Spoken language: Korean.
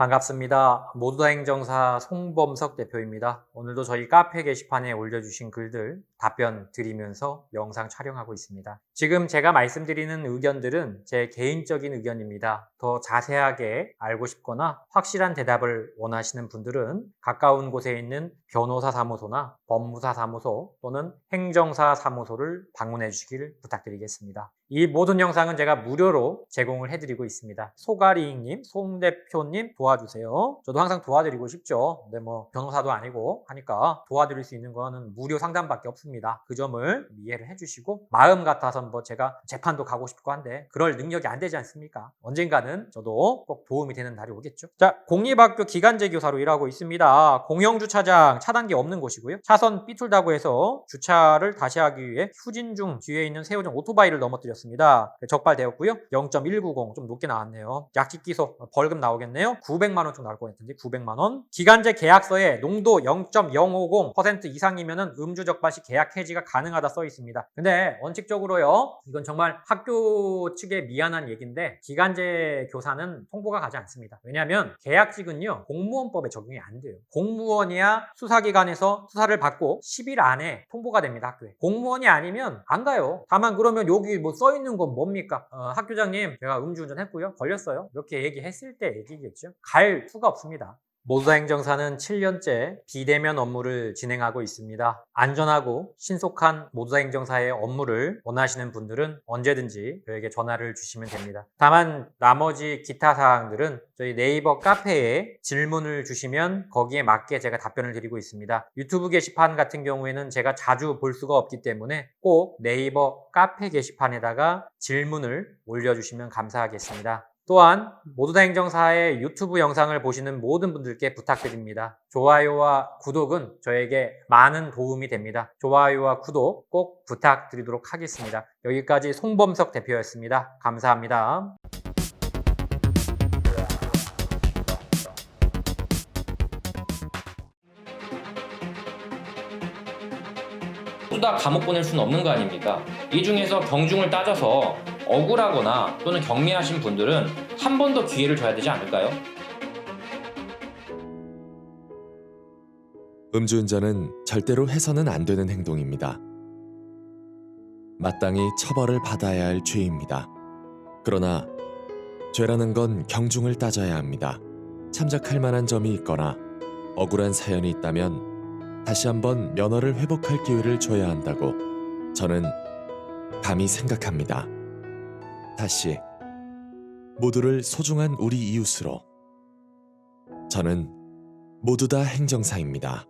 반갑습니다. 모두다 행정사 송범석 대표입니다. 오늘도 저희 카페 게시판에 올려주신 글들 답변 드리면서 영상 촬영하고 있습니다. 지금 제가 말씀드리는 의견들은 제 개인적인 의견입니다. 더 자세하게 알고 싶거나 확실한 대답을 원하시는 분들은 가까운 곳에 있는 변호사 사무소나 법무사 사무소 또는 행정사 사무소를 방문해 주시길 부탁드리겠습니다. 이 모든 영상은 제가 무료로 제공을 해드리고 있습니다. 소가리잉님, 송 대표님 도와주세요. 저도 항상 도와드리고 싶죠. 근데 뭐 변호사도 아니고 하니까 도와드릴 수 있는 거는 무료 상담밖에 없습니다. 그 점을 이해를 해주시고 마음 같아서 뭐 제가 재판도 가고 싶고 한데 그럴 능력이 안 되지 않습니까? 언젠가는 저도 꼭 도움이 되는 날이 오겠죠. 자, 공립학교 기간제 교사로 일하고 있습니다. 공영 주차장 차단기 없는 곳이고요. 차선 삐뚤다고 해서 주차를 다시 하기 위해 휴진 중 뒤에 있는 세우정 오토바이를 넘어뜨렸습니다. 적발되었고요. 0.190 좀 높게 나왔네요. 약식 기소 벌금 나오겠네요. 900만 원 좀 나올 것 같은데 900만 원. 기간제 계약서에 농도 0.050% 이상이면은 음주 적발 시 계약 해지가 가능하다 써 있습니다. 근데 원칙적으로요. 이건 정말 학교 측에 미안한 얘기인데 기간제 교사는 통보가 가지 않습니다. 왜냐하면 계약직은요 공무원법에 적용이 안 돼요. 공무원이야 수사기관에서 수사를 받고 10일 안에 통보가 됩니다 학교에. 공무원이 아니면 안 가요. 다만 그러면 여기 뭐 써 있는 건 뭡니까? 어, 학교장님 제가 음주운전 했고요 걸렸어요. 이렇게 얘기했을 때 얘기겠죠. 갈 수가 없습니다. 모두다 행정사는 7년째 비대면 업무를 진행하고 있습니다. 안전하고 신속한 모두다 행정사의 업무를 원하시는 분들은 언제든지 저에게 전화를 주시면 됩니다. 다만 나머지 기타 사항들은 저희 네이버 카페에 질문을 주시면 거기에 맞게 제가 답변을 드리고 있습니다. 유튜브 게시판 같은 경우에는 제가 자주 볼 수가 없기 때문에 꼭 네이버 카페 게시판에다가 질문을 올려주시면 감사하겠습니다. 또한 모두다 행정사의 유튜브 영상을 보시는 모든 분들께 부탁드립니다. 좋아요와 구독은 저에게 많은 도움이 됩니다. 좋아요와 구독 꼭 부탁드리도록 하겠습니다. 여기까지 송범석 대표였습니다. 감사합니다. 다 감옥 보낼 수는 없는 거 아닙니까? 이 중에서 경중을 따져서 억울하거나 또는 경미하신 분들은 한 번 더 기회를 줘야 되지 않을까요? 음주운전은 절대로 해서는 안 되는 행동입니다. 마땅히 처벌을 받아야 할 죄입니다. 그러나 죄라는 건 경중을 따져야 합니다. 참작할 만한 점이 있거나 억울한 사연이 있다면 다시 한번 면허를 회복할 기회를 줘야 한다고 저는 감히 생각합니다. 다시 모두를 소중한 우리 이웃으로 저는 모두 다 행정사입니다.